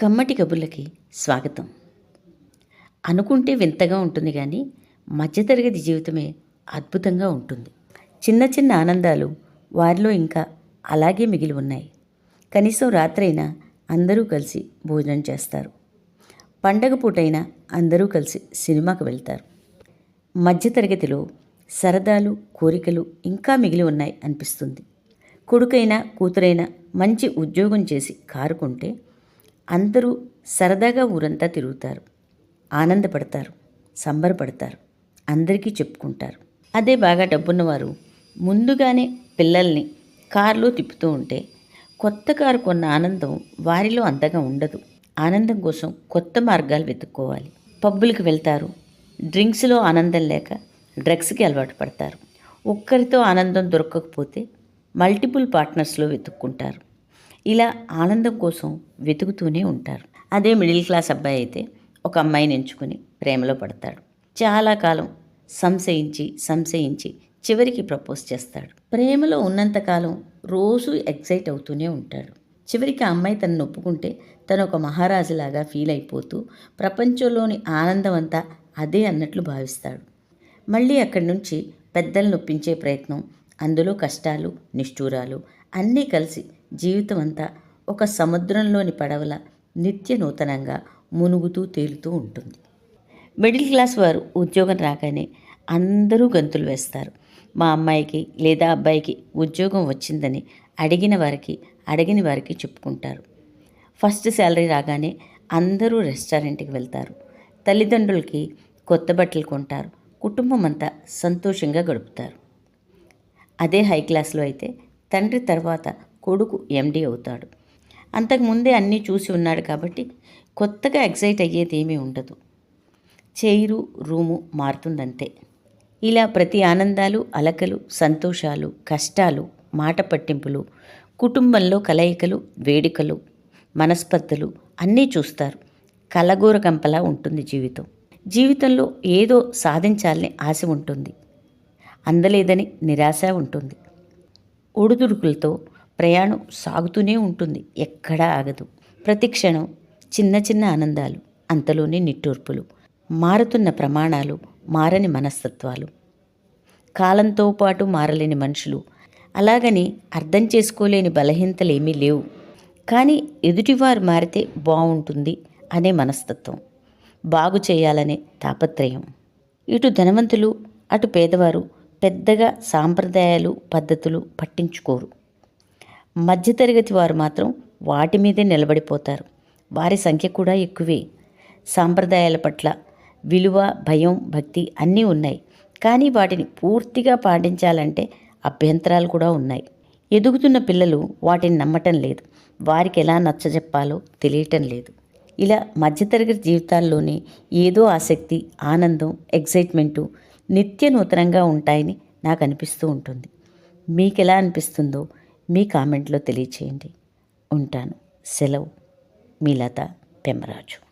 కమ్మటి కబుర్లకి స్వాగతం. అనుకుంటే వింతగా ఉంటుంది కానీ మధ్యతరగతి జీవితమే అద్భుతంగా ఉంటుంది. చిన్న చిన్న ఆనందాలు వారిలో ఇంకా అలాగే మిగిలి ఉన్నాయి. కనీసం రాత్రైనా అందరూ కలిసి భోజనం చేస్తారు. పండగ పూటైనా అందరూ కలిసి సినిమాకు వెళ్తారు. మధ్యతరగతిలో సరదాలు కోరికలు ఇంకా మిగిలి ఉన్నాయి అనిపిస్తుంది. కొడుకైనా కూతురైనా మంచి ఉద్యోగం చేసి కారుకుంటే అందరూ సరదాగా ఊరంతా తిరుగుతారు. ఆనందపడతారు. సంబరపడతారు. అందరికీ చెప్పుకుంటారు. అదే బాగా డబ్బున్నవారు ముందుగానే పిల్లల్ని కారులో తిప్పుతూ ఉంటే కొత్త కారు కొన్న ఆనందం వారిలో అంతగా ఉండదు. ఆనందం కోసం కొత్త మార్గాలు వెతుక్కోవాలి. పబ్బులకు వెళ్తారు. డ్రింక్స్లో ఆనందం లేక డ్రగ్స్కి అలవాటు పడతారు. ఒక్కరితో ఆనందం దొరకకపోతే మల్టిపుల్ పార్ట్నర్స్లో వెతుక్కుంటారు. ఇలా ఆనందం కోసం వెతుకుతూనే ఉంటారు. అదే మిడిల్ క్లాస్ అబ్బాయి అయితే ఒక అమ్మాయిని ఎంచుకుని ప్రేమలో పడతాడు. చాలా కాలం సంశయించి సంశయించి చివరికి ప్రపోజ్ చేస్తాడు. ప్రేమలో ఉన్నంతకాలం రోజు ఎక్సైట్ అవుతూనే ఉంటాడు. చివరికి ఆ అమ్మాయి తనను ఒప్పుకుంటే తను ఒక మహారాజులాగా ఫీల్ అయిపోతూ ప్రపంచంలోని ఆనందం అంతా అదే అన్నట్లు భావిస్తాడు. మళ్ళీ అక్కడి నుంచి పెద్దలను నొప్పించే ప్రయత్నం అందులో కష్టాలు నిష్ఠూరాలు అన్నీ కలిసి జీవితం అంతా ఒక సముద్రంలోని పడవల నిత్య నూతనంగా మునుగుతూ తేలుతూ ఉంటుంది. మిడిల్ క్లాస్ వారు ఉద్యోగం రాగానే అందరూ గంతులు వేస్తారు. మా అమ్మాయికి లేదా అబ్బాయికి ఉద్యోగం వచ్చిందని అడిగిన వారికి అడిగిన వారికి చెప్పుకుంటారు. ఫస్ట్ శాలరీ రాగానే అందరూ రెస్టారెంట్కి వెళ్తారు. తల్లిదండ్రులకి కొత్త బట్టలు కొంటారు. కుటుంబం అంతా సంతోషంగా గడుపుతారు. అదే హై క్లాస్లో అయితే తండ్రి తర్వాత కొడుకు ఎండీ అవుతాడు. అంతకుముందే అన్నీ చూసి ఉన్నాడు కాబట్టి కొత్తగా ఎగ్జైట్ అయ్యేది ఏమీ ఉండదు. చైరు రూము మారుతుందంతే. ఇలా ప్రతి ఆనందాలు అలకలు సంతోషాలు కష్టాలు మాట పట్టింపులు కుటుంబంలో కలయికలు వేడుకలు మనస్పర్ధలు అన్నీ చూస్తారు. కలగూర కంపలా ఉంటుంది జీవితం. జీవితంలో ఏదో సాధించాలని ఆశ ఉంటుంది. అందలేదని నిరాశ ఉంటుంది. ఒడుదుడుకులతో ప్రయాణం సాగుతూనే ఉంటుంది. ఎక్కడా ఆగదు. ప్రతి క్షణం చిన్న చిన్న ఆనందాలు అంతలోనే నిట్టూర్పులు. మారుతున్న ప్రమాణాలు మారని మనస్తత్వాలు. కాలంతో పాటు మారలేని మనుషులు. అలాగని అర్థం చేసుకోలేని బలహీనతలేమీ లేవు. కానీ ఎదుటివారు మారితే బాగుంటుంది అనే మనస్తత్వం. బాగు చేయాలనే తాపత్రయం. ఇటు ధనవంతులు అటు పేదవారు పెద్దగా సాంప్రదాయాలు పద్ధతులు పట్టించుకోరు. మధ్యతరగతి వారు మాత్రం వాటి మీదే నిలబడిపోతారు. వారి సంఖ్య కూడా ఎక్కువే. సాంప్రదాయాల పట్ల విలువ భయం భక్తి అన్నీ ఉన్నాయి. కానీ వాటిని పూర్తిగా పాటించాలంటే అభ్యంతరాలు కూడా ఉన్నాయి. ఎదుగుతున్న పిల్లలు వాటిని నమ్మటం లేదు. వారికి ఎలా నచ్చజెప్పాలో తెలియటం లేదు. ఇలా మధ్యతరగతి జీవితాల్లోనే ఏదో ఆసక్తి ఆనందం ఎగ్జైట్మెంటు నిత్య నూతనంగా ఉంటాయని నాకు అనిపిస్తూ ఉంటుంది. మీకు ఎలా అనిపిస్తుందో మీ కామెంట్లో తెలియచేయండి. ఉంటాను. సెలవు. మీ లత పెమరాజు